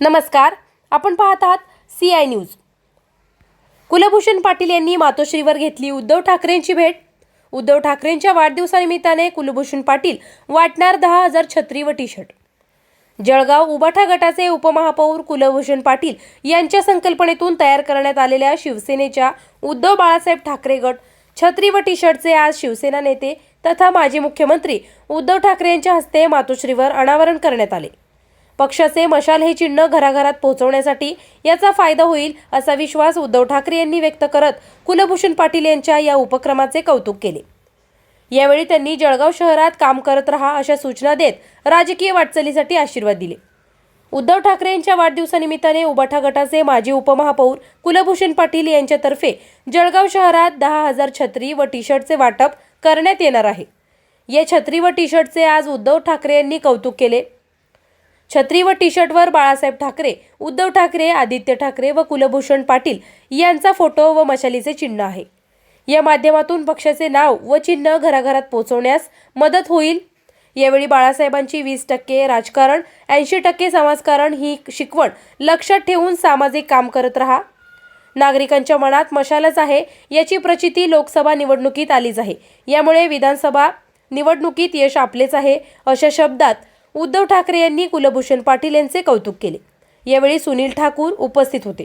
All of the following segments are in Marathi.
नमस्कार आपण पाहत आहात C I news Kulbhushan Patil यांनी मातोश्रीवर घेतली उद्धव ठाकरेंची भेट. उद्धव ठाकरेंच्या वाढदिवसानिमित्ताने कुलभूषण पाटील वाटणार दहा हजार छत्री व टी शर्ट जळगाव उबाठा गटाचे उपमहापौर कुलभूषण पाटील यांच्या संकल्पनेतून तयार करण्यात आलेल्या शिवसेनेच्या उद्धव बाळासाहेब ठाकरे गट छत्री व टी शर्टचे आज शिवसेना नेते तथा माजी मुख्यमंत्री उद्धव ठाकरे यांच्या हस्ते मातोश्रीवर अनावरण करण्यात आले. पक्षाचे मशाल हे चिन्ह घराघरात पोहोचवण्यासाठी याचा फायदा होईल असा विश्वास उद्धव ठाकरे यांनी व्यक्त करत कुलभूषण पाटील यांच्या या उपक्रमाचे कौतुक केले. यावेळी त्यांनी जळगाव शहरात काम करत रहा अशा सूचना देत राजकीय वाटचालीसाठी आशीर्वाद दिले. उद्धव ठाकरे यांच्या वाढदिवसानिमित्ताने उबाठा गटाचे माजी उपमहापौर कुलभूषण पाटील यांच्यातर्फे जळगाव शहरात दहा हजार छत्री व टी शर्टचे वाटप करण्यात येणार आहे. या छत्री व टी शर्टचे आज उद्धव ठाकरे यांनी कौतुक केले. छत्री व टी शर्टवर बाळासाहेब ठाकरे उद्धव ठाकरे आदित्य ठाकरे व कुलभूषण पाटील यांचा फोटो व मशालीचे चिन्ह आहे. या माध्यमातून पक्षाचे नाव व चिन्ह घराघरात पोहोचवण्यास मदत होईल. यावेळी बाळासाहेबांची वीस टक्के राजकारण ऐंशी टक्के समाजकारण ही शिकवण लक्षात ठेवून सामाजिक काम करत रहा. नागरिकांच्या मनात मशालच आहे याची प्रचिती लोकसभा निवडणुकीत आलीच आहे. यामुळे विधानसभा निवडणुकीत यश आपलेच आहे अशा शब्दात उद्धव ठाकरे यांनी कुलभूषण पाटील यांचे कौतुक केले. यावेळी सुनील ठाकूर उपस्थित होते.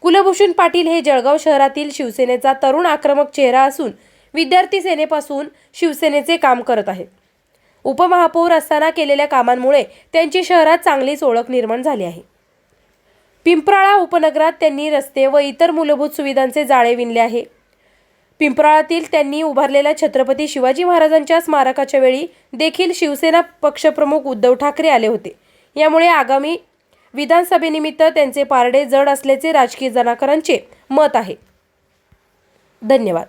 कुलभूषण पाटील हे जळगाव शहरातील शिवसेनेचा तरुण आक्रमक चेहरा असून विद्यार्थी सेनेपासून शिवसेनेचे काम करत आहेत. उपमहापौर असताना केलेल्या कामांमुळे त्यांची शहरात चांगलीच ओळख निर्माण झाली आहे. पिंपराळा उपनगरात त्यांनी रस्ते व इतर मूलभूत सुविधांचे जाळे विणले आहे. पिंपराळातील त्यांनी उभारलेल्या छत्रपती शिवाजी महाराजांच्या स्मारकाच्या वेळी देखील शिवसेना पक्षप्रमुख उद्धव ठाकरे आले होते. यामुळे आगामी विधानसभेनिमित्त त्यांचे पारडे जड असल्याचे राजकीय जनाकरांचे मत आहे. धन्यवाद.